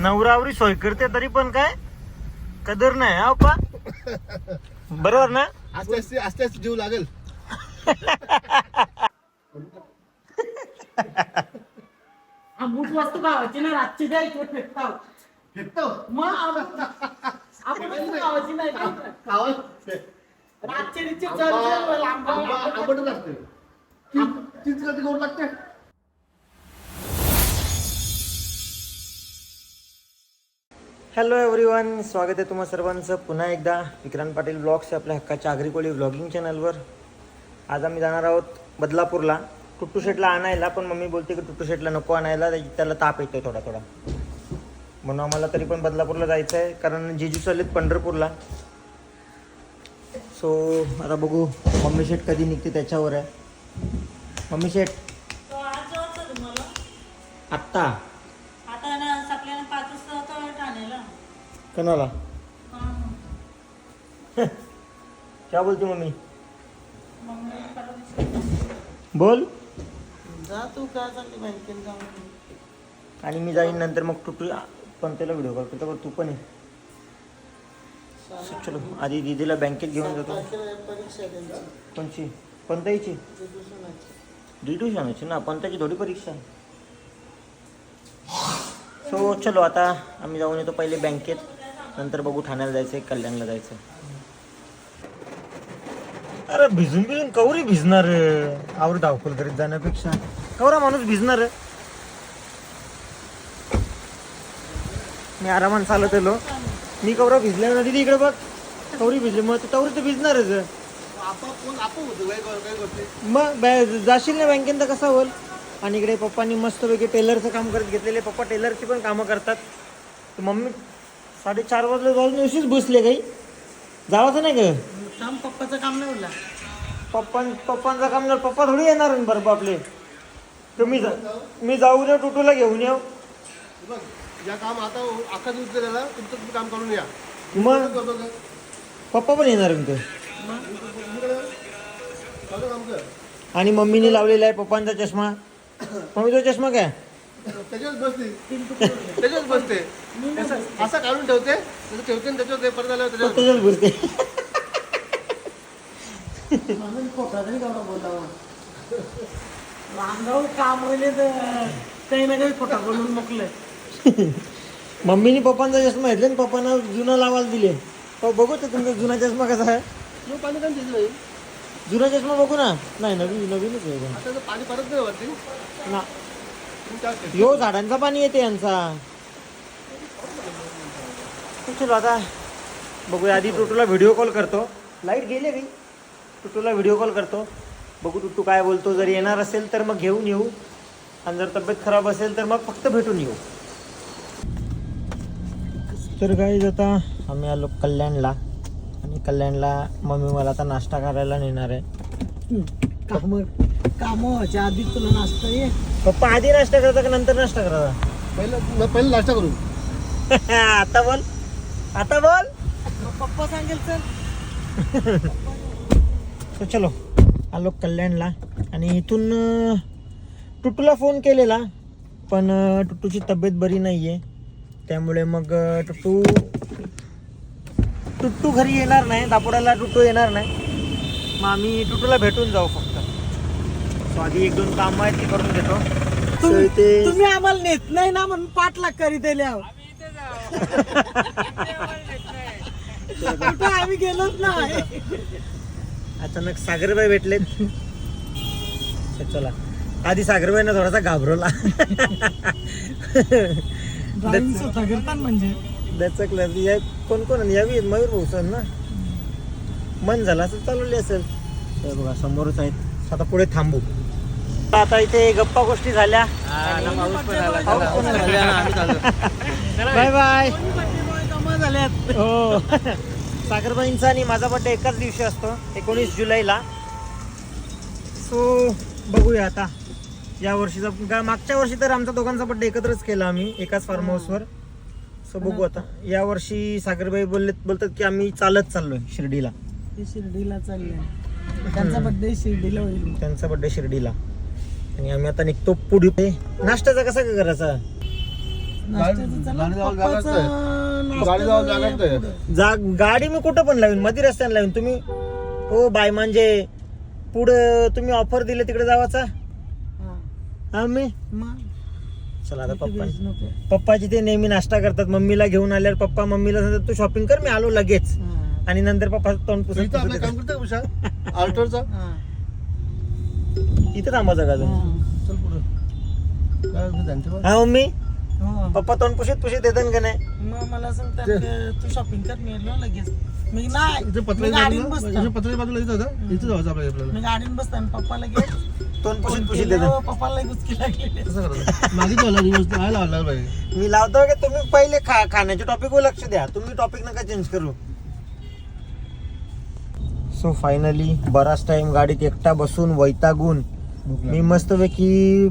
नवरावरी सोय करते तरी पण काय? कदर नाही हा पा. बरोबर ना? आस्ते आस्ते आस्ते आस्ते जीव लागेल. अमूट वस्तू गावाची ना रातची द्यायची फेकताव. फेकतो. मग आम- आपण वस्तू गावाची नाही का? रातची चल चल आंबा-. आंबटच असते चीज कधी गोड लागते हॅलो एव्हरीवन स्वागत आहे तुम्हा सर्वांचं. पुन्हा एकदा विक्रांत पाटील ब्लॉग्स आपल्या हक्काच्या आगरी ब्लॉगिंग चॅनलवर आज आम्ही जाणार आहोत बदलापूरला. टुट्टू शेटला आणायला पण मम्मी बोलते की टुट्टू शेटला नको आणायला त्याला ताप येतो थोडा थोडा म्हणून आम्हाला तरी पण बदलापूरला जायचं आहे कारण जिजू चाललेत पंढरपूरला. सो आता बघू मम्मी शेट कधी निघते त्याच्यावर आहे. मम्मी शेट. आत्ता आता ना आपल्याला पाच वाजता होतं ठाण्याला कणाला हा. क्या बोलते मम्मी? बोल. जा तू काय चालली बँकेत जाऊन? आणि मी जाईन नंतर मग टुटू पण त्याला व्हिडिओ कॉल करतो? बरं तू पण ये. चलो आधी दीदीला बँकेत घेऊन जातो. कोणची? पंताईची डिट्युशनाची. ना? पंताची थोडी परीक्षा आहे. सो चलो आता आम्ही जाऊन येतो पहिले बँकेत. नंतर बघू ठाण्याला जायचंय कल्याणला जायचं अरे भिजून भिजून कवरी भिजणार आवर धावपल करीत जाण्यापेक्षा. कवरा माणूस भिजणार. मी आरामात चालत आलो मी कवरा भिजल्या नदी इकडे बघ. कवरी भिजली मग तवरी तर भिजणारच. मग जाशील ना बँकेत तर कसा होईल? आणि इकडे पप्पांनी मस्तपैकी टेलरचं काम करत घेतलेले. पप्पा टेलरची पण कामं करतात. मम्मी साडेचार वाजले जाऊन अशीच बसले काही. जावाचं नाही का? काम पप्पाचं काम नाही उरला. पप्पा पप्पांचं काम नाही पप्पा थोडी येणार आहे बरं आपले तर मी जा मी जाऊ दे टुटूला घेऊन येऊ. बघ या काम आता अख्खा दिवस तुमचं तुम्ही काम करून या. मग? करतो का? पप्पा पण येणार आहे काम कर. आणि मम्मीने लावलेला आहे पप्पांचा चष्मा. मम्मी तो चष्मा काय? त्याच्यावर बसते. त्याच्यावर बसते. असं- काढून ठेवते. ठेवते त्याच्यावर ते परत आल्यावर त्याच्यावर बोलावा अंगावर काम होईल तर काही ना काही खोटा बोलून मोकले मम्मीने पप्पांचा चष्मा घेतला आणि पप्पांना जुना लावायला दिले. हो बघू तर तुमचा जुना चष्मा कसा आहे. पाणी काय दिलं नाही जुना चष्मा बघू ना. नाही नवीन नवीनच आहे. एकदम. आता तर पाणी परत नाही ना? यो झाडांचा पाणी येते यांचा. चलो आता बघूया आधी टुटूला व्हिडिओ कॉल करतो. लाइट गेले रे. टुटूला व्हिडिओ कॉल करतो. बघू टुटू काय बोलतो. जर येणार असेल तर मग घेऊन येऊ. आणि जर तब्येत खराब असेल तर मग फक्त भेटून येऊ. तर काय आता आम्ही आलो कल्याणला. आणि कल्याणला मम्मी मला आता नाश्ता करायला नेणार आहे. कामं कामं आधीच तुला नाश्ता ये. पप्पा आधी नाश्ता करता का नंतर नाश्ता करता पहिलं पहिलं नाश्ता करू. आता बोल. आता बोल. पप्पा सांगेल चल तो चलो आलो कल्याणला. आणि इथून अं, टुटूला फोन केलेला पण अं, टुटूची तब्येत बरी नाही आहे त्यामुळे मग अं, टुटू टुट्टू घरी येणार नाही दापोडाला टुट्टू येणार नाही. मग आम्ही टुटूला भेटून जाऊ फक्त. सो आधी एक दोन कामं आहेत ती करून घेतो. So इथे तुम्ही आम्हाला नेत नाही ना म्हणून पाठलाग करीत आल्यावर कुठं आम्ही गेलोच नाही. अचानक सागरबाई भेटलेत. So चला. आधी सागरबाईंना थोडासा घाबरवला. ड्रायव्हिंग स्वतः करतात म्हणजे? दचकलं या कोण कोण यावी मयूर भाऊ ना? मन झालं असं चालवली असेल. हे बघा समोरच आहेत. आता पुढे थांबू. आता इथे गप्पा गोष्टी झाल्या. Bye bye. हो. सागरबाईंचा आणि माझा बड्डे एकाच दिवशी असतो एकोणीस जुलैला. सो बघूया आता. या वर्षीचा गा- मागच्या वर्षी तर आमचा दोघांचा बड्डे एकत्रच केला आम्ही एकाच फार्म हाऊसवर सो बघू आता. या वर्षी सागरबाई बोलले बोलतात की आम्ही चालत चाललोय शिर्डीला. शिर्डीला चालले त्यांचा बड्डे शिर्डीला होईल. त्यांचा बड्डे शिर्डीला. आणि आम्ही आता निघतो पुढे. नाश्त्याचा कसा काय करायचा? नाश्त्याचं चला, गाडी जाऊन पप्पाचं जाऊन. जा गाडी मी कुठं पण लावीन? मध्ये रस्त्याने लावीन. तुम्ही हो बाय म्हणजे पुढं तुम्ही ऑफर दिले तिकडे जावाचा? हा. हा मी? मग? चला आता पप्पा नको. पप्पाची ते नेहमी नाश्ता करतात. मम्मीला घेऊन आल्यावर पप्पा मम्मीला सांगतात तू शॉपिंग कर मी आलो लगेच. हा. आणि नंतर पप्पा तोंड पुसत इथं आपलं पुसत काम करते विशाल आल्टरचा हा. इथे थांबायचं का अजून? हा. चल पुढं. काय होतं त्यांच्या बा? हा मम्मी? हो. पप्पा तोंड पुशीत पुशीत येतात का नाही? मग मला सांगतात की तू. शॉपिंग कर मी येलो लगेच. मी नाही. इथे मी पत्र्याच्या गाडीत बाजूला बसतो. इथे पत्र्याच्या बाजूला इथं होतं? इथं जायचं आपल्याला आपल्याला. मी गाडीत बसतो आणि पप्पा लगेच तोंड पुशीत फोन पुशीत येतात. पप्पाला गुचकी लागली कसं करायचं. मागितलं मला दिवस आहे लावला पाहिजे मी लावतो की? तुम्ही पहिले खा खाण्याच्या टॉपिक वर लक्ष द्या. तुम्ही टॉपिक नका चेंज करू. सो फायनली बराच टाइम गाडीत एकटा बसून वैतागून मी मस्तपैकी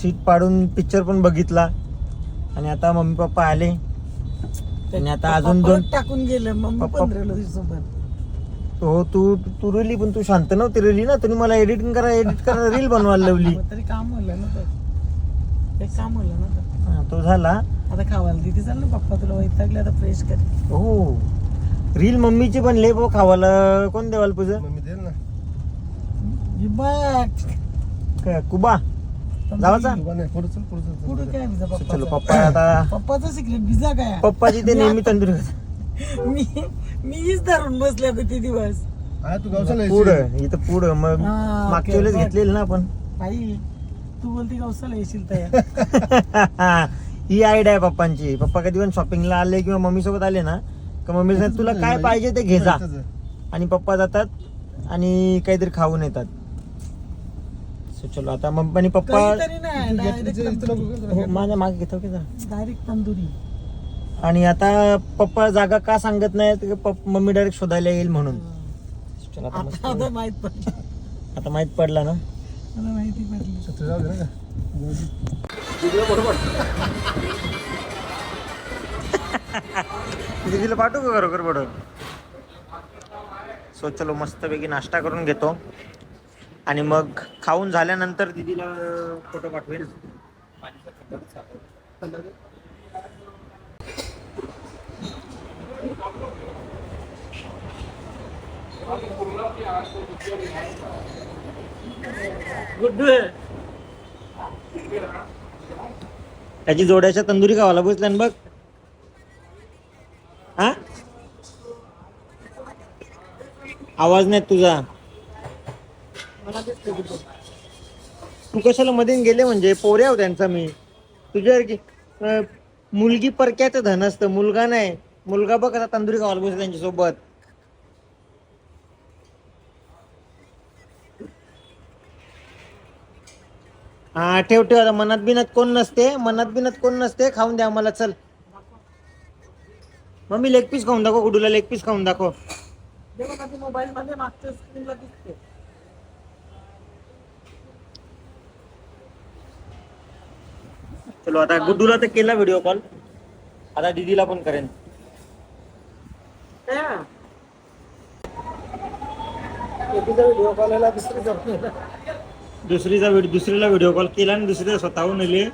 सीट पाडून पिक्चर पण बघितला. आणि आता मम्मी पप्पा आले. आणि आता अजून दोन टाकून गेलं. हो तू तू रेली पण तू शांत नव्हती रेली ना? तुम्ही मला एडिटिंग करा एडिट करा रील बनवायला लावली. तरी काम होलं ना काम होलं ना हा, तो झाला. आता खावायला तिथे चाल ना पप्पा तुला वैतागले आता फ्रेश कर हो. रील मम्मीची बनले बो खावाला. कोण देवाल पूजा? मग मी देईल ना. ही बघ क- कुबा? जावाचा. पुढं चल पुढं चल, चल. पुढं काय भिजा चलो पप्पा पप्पा आता. पप्पाचा सिक्रेट भिजा काय? पप्पाची ते नेहमी तंदुरी खातात. मी मीच धरून बसले होते ते दिवस. तू. पुढं इथं पुढं. मग हा, मागच्या ओके, वेळेस बघ. घेतलेलं ना आपण. आई तू बोलते गवसाला येशील तयार. ही आयडिया आहे पप्पांची. पप्पा कधी पण शॉपिंगला आले किंवा मम्मी सोबत आले ना का मम्मी सांगतात तुला काय पाहिजे ते घे जा. आणि पप्पा जातात आणि काहीतरी खाऊन येतात. So, चलो आता मम्मी आणि पप्पा काहीतरी नाही का? हो, माझ्या मागे घेतो की जरा. डायरेक्ट तंदुरी. आणि आता पप्पा जागा का सांगत नाही पप्पा मम्मी डायरेक्ट शोधायला येईल म्हणून. चला आता मस्त. आता माहीत पडलं. आता माहीत पडला ना? मला माहिती पडली. दीदीला पाठवू का बरोबर बरोबर सो चलो मस्तपैकी नाश्ता करून घेतो. आणि मग खाऊन झाल्यानंतर दीदीला फोटो पाठवेल गुड्डू त्याची जोड्याच्या तंदुरी खावाला बसल्या बघ हा आवाज नाही तुझा. तू कशाला मध्ये गेले म्हणजे? पोऱ्या हो त्यांचा मी. तुझ्या मुलगी परक्याचं धन असतं. मुलगा नाही. मुलगा बघ आता तंदुरी खावाला त्यांच्यासोबत हा ठेव ठेव. आता मनात बिनात कोण नसते? मनात बिनात कोण नसते? खाऊन द्या आम्हाला. चल. मम्मी लेग पीस खाऊन दाखव. गुडूला लेग पीस खाऊन दाखव. जेव्हा माझ्या मोबाईल मध्ये मागच्या स्क्रीनला दिसते. चलो आता गुड्डूला तर केला व्हिडिओ कॉल आता दीदीला पण करेन. व्हिडिओ कॉलला दुसरी दुसरीचा व्हिडिओ दुसरीला व्हिडिओ कॉल केला आणि दुसरीला स्वतःहून आले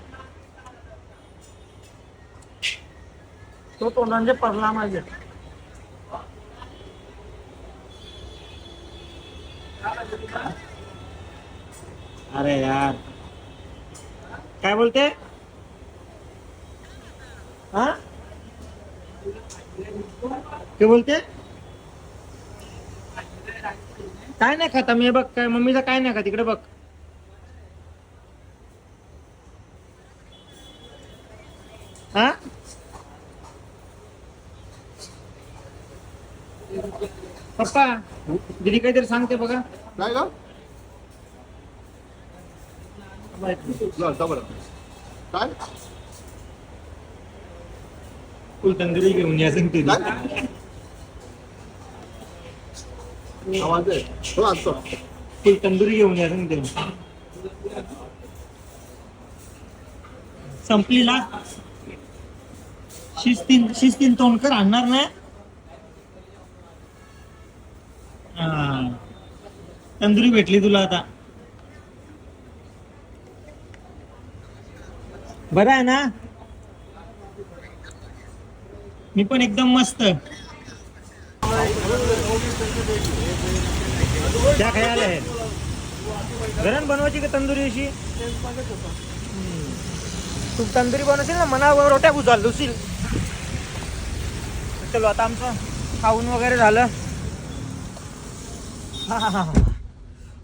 तो तोंडांचे पडला माझ्या. अरे यार. काय बोलते? हा? ते बोलते? काय नाही खाता मी बघ काय मम्मीचा काय नाही खात इकडे बघ. हा? पप्पा दीदी काहीतरी सांगते बघा. काय ग जा, जा बरं. काय? फुल तंदुरी घेऊन या सांगते आवाज आहे. हो फुल तंदुरी घेऊन या सांगते संपली ना शिस्तीन शिस्तीन तोंडकर आणणार नाही? हा. तंदुरी भेटली तुला आता. बरं आहे ना? मी पण एकदम मस्त. त्या काय आले गरण बनवायची का तंदुरी अशी? तू तंदुरी बनवशील ना मनावर रोट्या बुजाल दुसील चलो आता आमचं खाऊन वगैरे झालं. हा हा हा हा.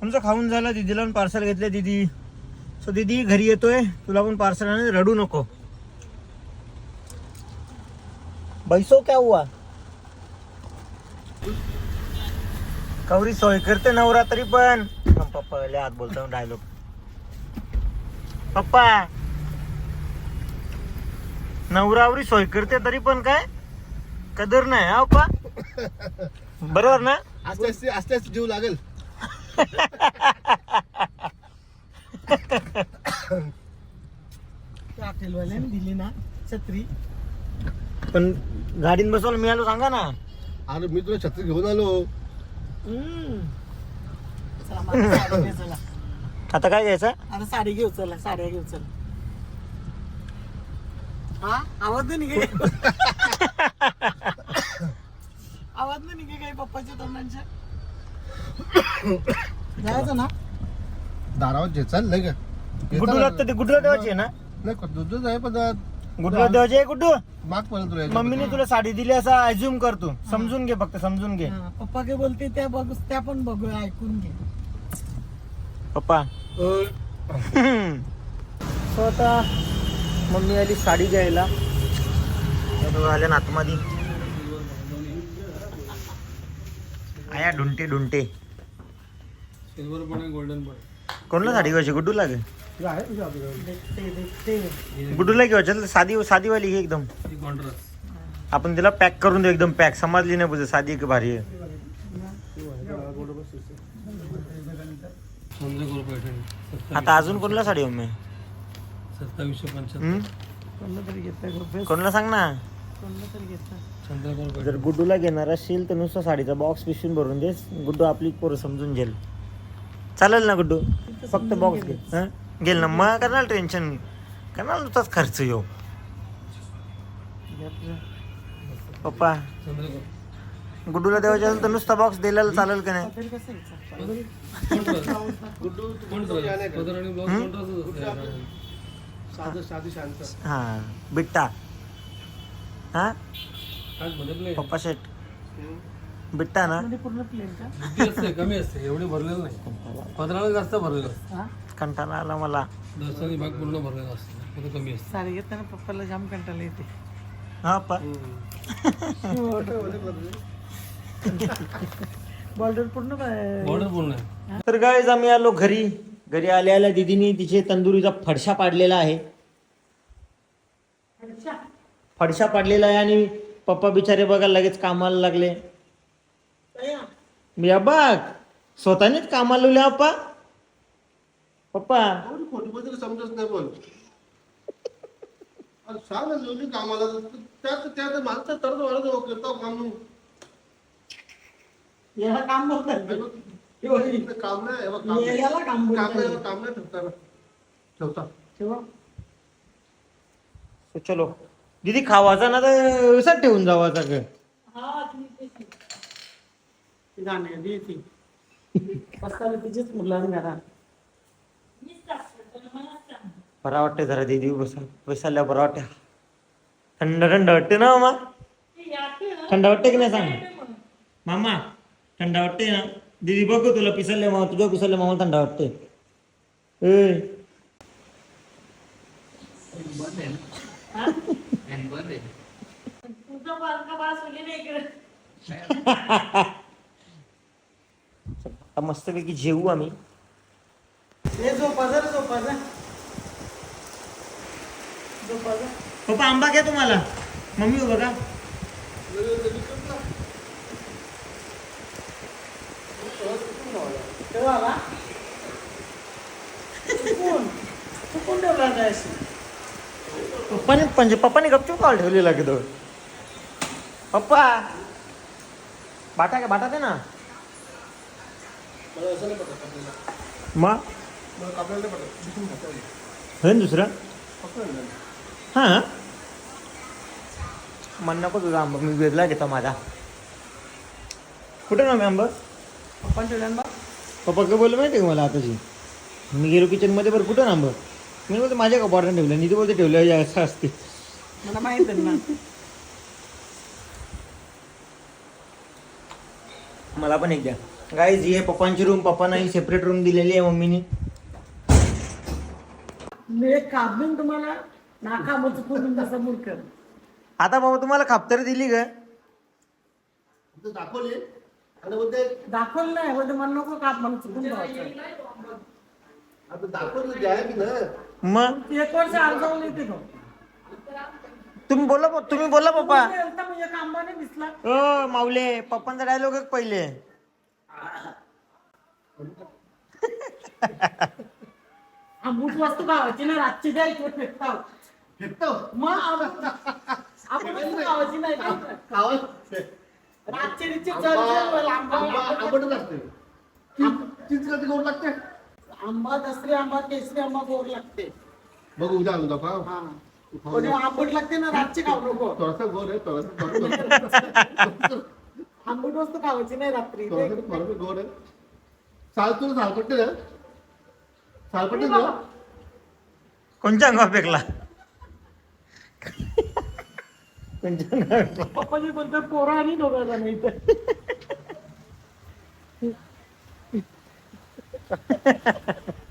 आमचं खाऊन झालं दिदीला पार्सल घेतलं दिदी. सो दिदी घरी येतोय. तुला पण पार्सल आणि रडू नको. बैसो क्या हुआ? कवरी सोय करते नवरा तरी पण पप्पा लय आत बोलतो डायलॉग पप्पा नवरावरी सोय करते तरी पण काय? कदर नाही हा पप्पा? बरोबर ना? आस्ते आस्ते आस्ते जीव लागेल. त्या हॉटेलवाल्याने दिली ना छत्री. पण गाडीत बसवायला मिळालो सांगा ना. अरे मी तुला छत्री घेऊन आलो. चला मला साडी घे चला. आता काय घ्यायचं? आता साडी घेऊ चला साड्या घेऊ चला. हा? आवाज नाही निघे आवाज नाही निघे काही पप्पाच्या तोंडांच्या. जायचं ना? दारावर जे चाल नाही का गुड्डूला तर ते गुड्डूला देवाची आहे ना? नाही का, दूधच आहे पण गुड्डूला देवाची आहे गुड्डू? माग पडेल तुला मम्मीने तुला साडी दिली असं अज्युम कर तू. समजून घे फक्त समजून घे. हा, पप्पा काय बोलते त्या बघ त्या पण बघू ऐकून घे. पप्पा. सो आता मम्मी आली साडी घ्यायला. आल्या ना आतमध्ये. आया ढुंटे ढुंटे सिल्वर पण गोल्डन पण कोणला साडी घ्यायची? गुड्डूला घे. गुड्डूला घेऊ चल साधी साधीवाली घे एकदम. आपण तिला पॅक करून देऊ एकदम पॅक समजली नाही बुजे साधी की भारी आहे. आता अजून कोणला साडी मम्मी? सत्तावीसशे पंच्याहत्तर कोणला सांग ना? जर गुड्डूला घेणार असेल तर नुसतं साडीचा बॉक्स पिशवून भरून दे. गुड्डू आपली पोरं समजून घेईल. चालेल ना गुड्डू? फक्त बॉक्स घे. हं? घेईल ना. मग करणार टेन्शन करणार नुसताच खर्च येऊ. पप्पा गुड्डूला द्यायचे असेल तर नुसता बॉक्स दिलेला चालेल का नाही? हा बिट्टा. हा? पप्पा शेट. बिट्टा ना मध्ये पूर्ण प्लेन का? किती असते कमी असते एवढी भरलेलं नाही. पदराला जास्त भरलेलं असतं हा? कंटाळा आला मला. दर्शनी भाग पूर्ण भरलेला असतो मध्ये कमी असते साडी घेताना पप्पाला जाम कंटाळा येते. हा पप्पा बॉर्डर पूर्ण बा- बॉर्डर पूर्ण आहे. तर गाईज आम्ही आलो घरी. घरी आल्या आल्या दिदीनी तिचे तंदुरीचा फडशा पाडलेला आहे. फडशा पाडलेला आहे आणि पप्पा बिचारे बघायला लगेच कामाला लागले. मी बघ स्वतःनेच कामाला लावले पप्पा पप्पा खोटी समजत नाही पण अरे सांग ना जेवढी कामाला तर त्यात त्यात माणसं तरच वाढत करतो काम याला काम बोलतात हे काम नाही काम नाही. याला काम काम बोलतात नाही काम नाही ठेवता ठेवता So, चलो दीदी खावाचा ना तर असंच ठेवून जावाचा ग बसायला तिचेच घरात. बरा वाटते जरा दीदी बसा बसायला बरं वाटते थंड थंड वाटते ना मामा? थंड वाटते की नाही सांग? मामा थंड वाटते ना? दीदी बघ तुला पिसरले मामा तुझ्या पिसरले मामा थंड वाटते ए तुझं बारका बास होली नाही इकडे आता मस्तपैकी जेवू आम्ही. पप्पा आंबा घ्या तुम्हाला. मम्मी हो बघा पप्पाने म्हणजे पप्पाने गपचूप कॉल ठेवलेला की तो. पप्पा. बाटा का बाटा दे ना. मला असं नाही पटत आपल्याला. मग मला आपल्याला नाही पटत. दिसून खाता येईल. हे ना दुसरं? फक्त. हां मन नको तुझा आंबा. मी वेगळा घेतो माझा. कुठं ना मी आंबा? पण ठेवल्यान बा पप्पा काय बोललं माहिती का मला आताची मी गेलो किचनमध्ये बरं कुठं आंबा? मी बोलतो माझ्या कपाटाने ठेवलं निधी बोलते ठेवलं असं असते मला माहीत आहे ना. मला पण एक द्या. गाईज ही आहे पप्पांची रूम पप्पांना ही सेपरेट रूम दिलेली आहे मम्मीनी. मी एक काबीन तुम्हाला नाकामच पूर्ण तसं मूर्ख आता बाबा तुम्हाला खापतर दिली का ते दाखवले? आणि बोलते दाखवलं नाही म्हणजे मला नको काप मला चुकून जायचं आता दाखवलं द्या की ना मग? एक वर्ष अर्जावून येते तो तुम्ही बोला प- तुम्ही बोला पप्पा. गेलता मग एक आंबा नाही दिसला. ओ माऊले पप्पांचा डायलॉग पहिले. आंबूट वस्तू गावाची ना रातची द्यायची मग वस्तू गावाची नाही रातची रितची आंबा चढ आंबा आंबटच असते चीज कधी गोड लागते? आंबा दसरी आंबा केसरी आंबा गोड लागते. बघू उद्या आणून दाखवा हा. आंबट लागते ना रातची खाऊ नको. थोडासा गोड आहे थोडासा आंबट वस्तू खावायची नाही रात्री. थोडासा गोड आहे. साल तुला सालपट्टे ना कोणच्या अंगावर फेकला? कोणच्या अंगावर फेकला? पप्पाजी बोलतो पोरं आणि दोघं जण इथे.